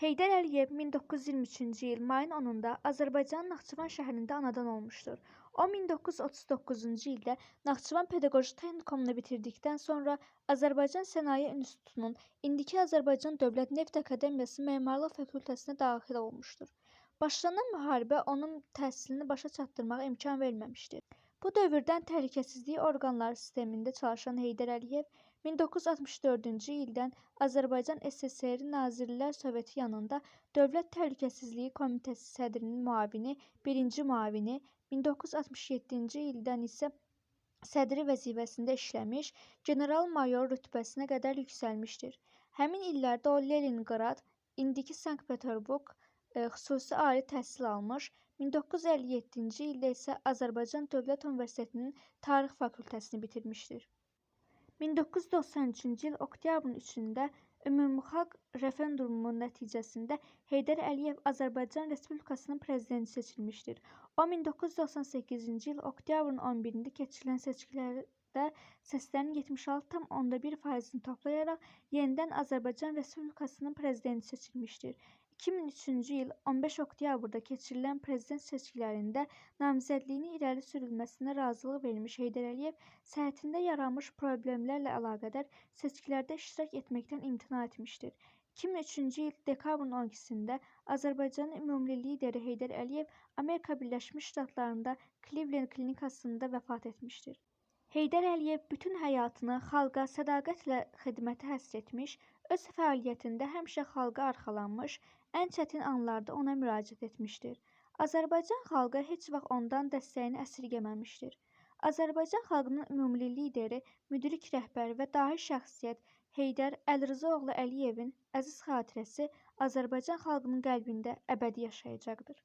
Heydər Əliyev 1923-cü il mayın 10-da Azərbaycanın Naxçıvan şəhərində anadan olmuşdur. O 1939-cu ildə Naxçıvan Pedaqoji Texnikumunu bitirdikdən sonra Azərbaycan Sənaye İnstitutunun, indiki Azərbaycan Dövlət Neft Akademiyası Memarlıq fakültəsinə daxil olmuşdur. Başlanan müharibə onun təhsilini başa çatdırmağa imkan verməmişdir. Bu dövrdən təhlükəsizlik orqanları sistemində çalışan Heydər Əliyev 1964-cü ildən Azərbaycan SSR Nazirlər Soveti yanında Dövlət Təhlükəsizliyi Komitəsi sədrinin müavini, birinci müavini, 1967-ci ildən isə sədri vəzifəsində işləmiş, general-mayor rütbəsinə qədər yüksəlmişdir. Həmin illərdə o Leninqrad, indiki Sankt-Peterburq xüsusi ali təhsil almış, 1957-ci ildə isə Azərbaycan Dövlət Universitetinin Tarix fakültəsini bitirmişdir. 1993-cü il oktyabrın 3-də ümumxalq referendumu nəticəsində Heydər Əliyev Azərbaycan Respublikasının prezidenti seçilmişdir. O 1998-ci il oktyabrın 11-də keçirilən seçkilərdə səslərin 76,1%-ni toplayaraq yenidən Azərbaycan Respublikasının prezidenti seçilmişdir. 2003-cü il 15 oktyabrda keçirilən prezident seçkilərində namizədliyinin irəli sürülməsinə razılıq vermiş Heydər Əliyev səhhətində yaranmış problemlərlə əlaqədar seçkilərdə iştirak etməkdən imtina etmişdir. 2003-cü il dekabrın 12-də Azərbaycanın ümumilli lideri Heydər Əliyev Amerika Birləşmiş Ştatlarında Cleveland klinikasında vəfat etmişdir. Heydər Əliyev bütün həyatını xalqa sədaqətlə xidmətə həsr etmiş, öz fəaliyyətində həmişə xalqa arxalanmış, ən çətin anlarda ona müraciət etmişdir. Azərbaycan xalqı heç vaxt ondan dəstəyini əsirgəməmişdir. Azərbaycan xalqının ümumilli lideri, müdrik rəhbər və dahi şəxsiyyət Heydər Əlirza oğlu Əliyevin əziz xatirəsi Azərbaycan xalqının qəlbində əbədi yaşayacaqdır.